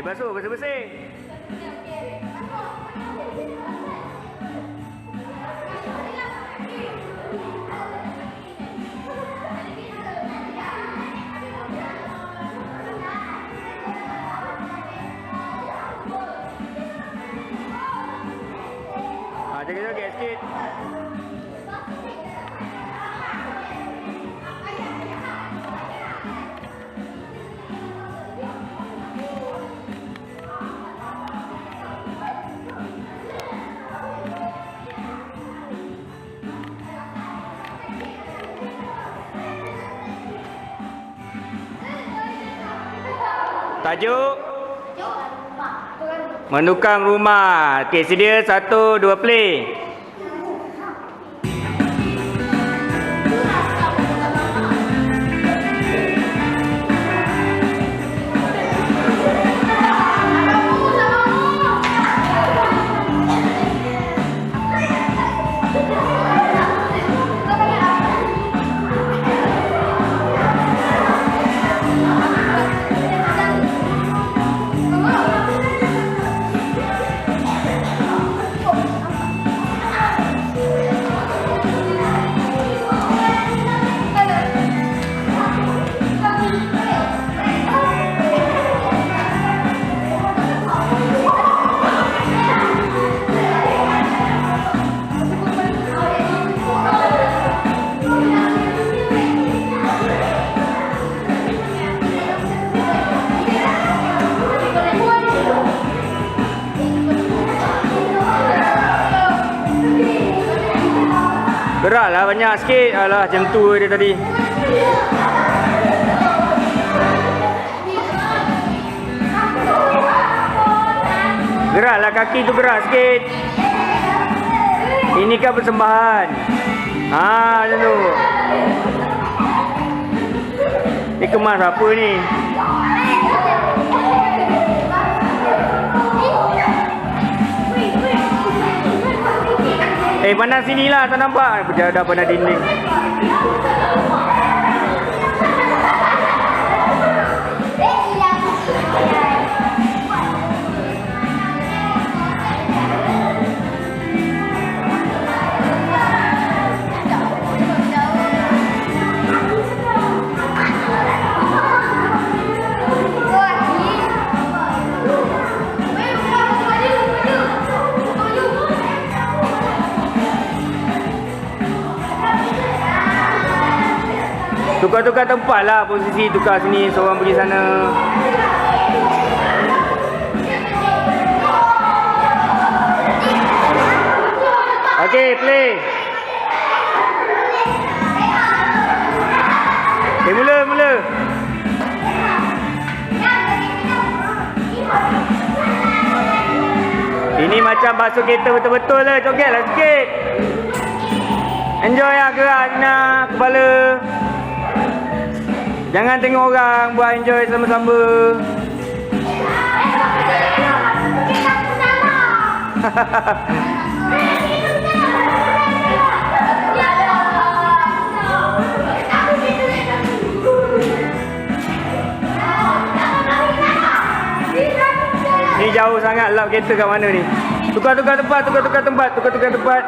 Eh, basuh, bersih-bersih. Ah, joget-joget sikit. Tajuk Menukang rumah. Okey, sedia satu, dua play. Geraklah banyak sikit. Alah, macam tu dia tadi. Geraklah kaki tu gerak sikit. Ini kan persembahan. Ha, macam tu. Ni kemas apa ni? Eh, pandang sini lah. Tak nampak. Dah, dah pandang dinding. Tukar-tukar tempat lah posisi tukar sini seorang pergi sana. Okey, play. Okay, mula, mula. Ini macam basuh kereta betul-betul lah. Jogetlah sikit. Enjoy lah gerak Nina. Kepala. Jangan tengok orang buat enjoy sama-sama. Ni jauh sangat lap kereta kat mana ni? Tukar-tukar tempat, tukar-tukar tempat, tukar-tukar tempat.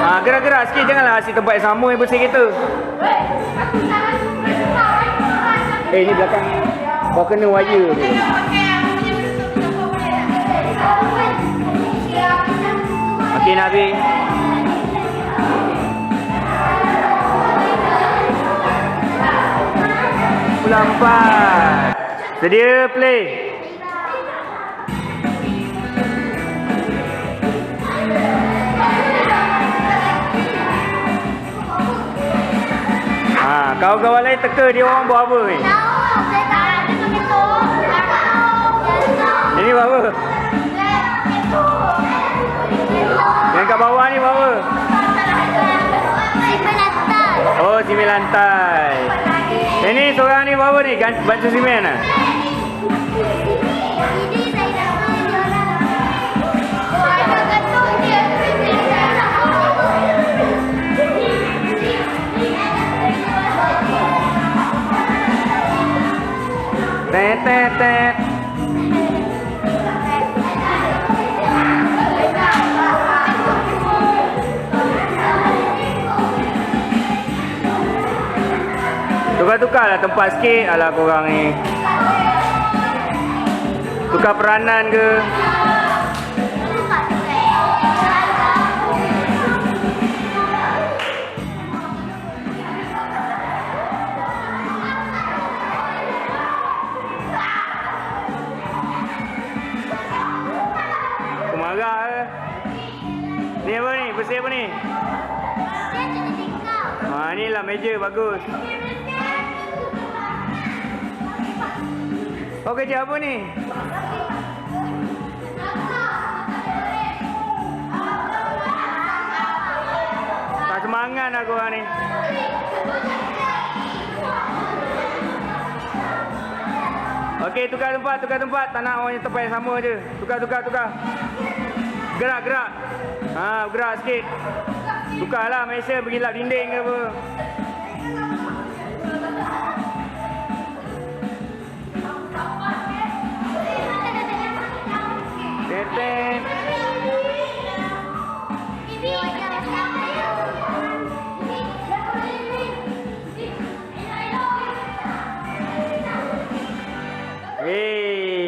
Ah, gerak-gerak sikit janganlah asyik tempat yang sama yang bersih kereta. Eh ni belakang kau kena wire tu. Okey Nabi. Pulang empat. Sedia play. Kawan-kawan lain teka dia orang buat apa ni? Ini apa? Yang kat bawah ni apa? Oh, simen lantai. Ini seorang ni apa ni? Bantu simen ah? tetet. Tukar-tukarlah tempat sikit ala korang ni. Tukar peranan ke? Ha ni lah meja bagus. Kau kerja apa ni? Tak semangat lah korang ni. Okey, tukar tempat, tukar tempat. Tak nak orang yang tempat yang sama je. Tukar, tukar, tukar. Gerak, gerak. Ha, gerak sikit. Tukarlah Malaysia pergi lap dinding ke apa. Tetek.